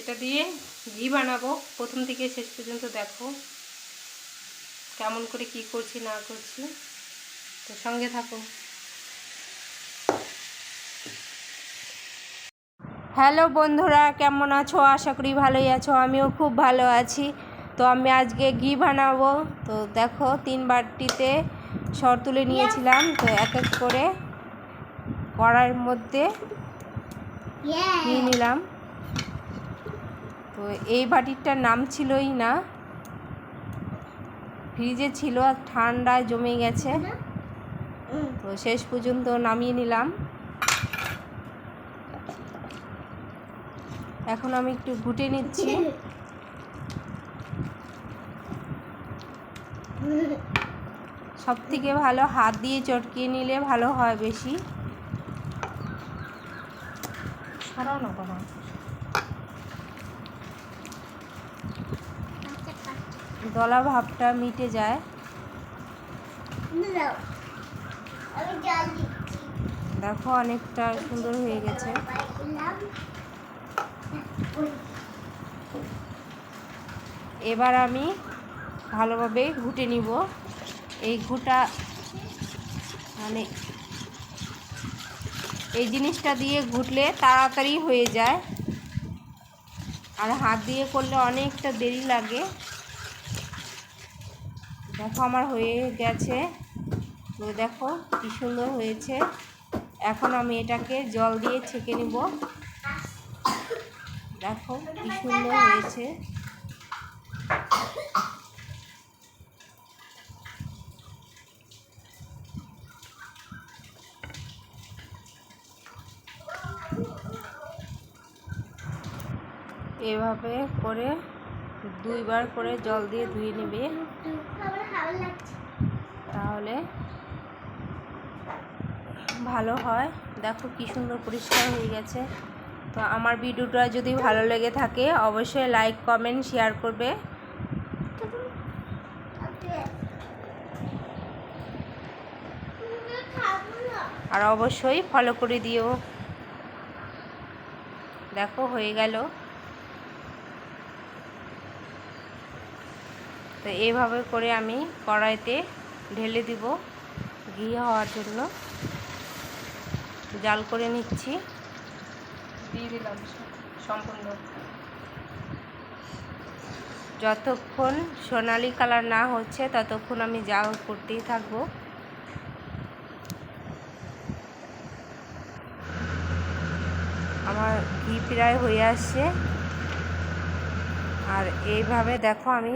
এটা দিয়ে ঘি বানাবো। প্রথম থেকে শেষ পর্যন্ত দেখো কেমন করে কি করছি না করছি। তো সঙ্গে থাকো। হ্যালো বন্ধুরা কেমন আছো? আশা করি ভালোই আছো। আমিও খুব ভালো আছি। তো আমি আজকে ঘি বানাবো। তো দেখো তিন বাটিতে সর তুলে নিয়েছিলাম। তো এক এক করে কড়াইয়ের মধ্যে নিয়ে নিলাম। তো এই বাটিরটার নাম ছিলই না। ফ্রিজে ছিল আর ঠান্ডায় জমে গেছে। তো শেষ পর্যন্ত নামিয়ে নিলাম। এখন আমি একটু ঘুটে নিচ্ছি। সব থেকে ভালো হাত দিয়ে চটকিয়ে নিলে ভালো হয় বেশি। সরাও না দলা ভাবটা মিটে যায়। দেখো অনেকটা সুন্দর হয়ে গেছে। এবার আমি ভালোভাবে ঘুটে নিব। এই ঘুটা মানে এই জিনিসটা দিয়ে ঘুটলে তাড়াতাড়ি হয়ে যায়। আর হাত দিয়ে করলে অনেকটা দেরি লাগে। দেখো, আমার হয়ে গেছে। তো দেখো কি সুন্দর হয়েছে। এখন আমি এটাকে জল দিয়ে ছেঁকে নিব। দেখো কি সুন্দর হয়েছে। এভাবে করে দুইবার করে জল দিয়ে ধুয়ে নেবে। তাহলে ভালো হয়। দেখো কি সুন্দর পরিষ্কার হয়ে গেছে। তো আমার ভিডিওটা যদি ভালো লেগে থাকে, অবশ্যই লাইক কমেন্ট শেয়ার করবে। আর অবশ্যই ফলো করে দিও। দেখো হয়ে গেল। তো এইভাবে করে আমি কড়াইতে ঢেলে দিব ঘি হওয়ার জন্য। জাল করে নিচ্ছি। দিয়ে দিলাম সম্পূর্ণ। যতক্ষণ সোনালি কালার না হচ্ছে ততক্ষণ আমি জাল করতেই থাকব। আমার ঘি প্রায় হয়ে আসছে। আর এইভাবে দেখো আমি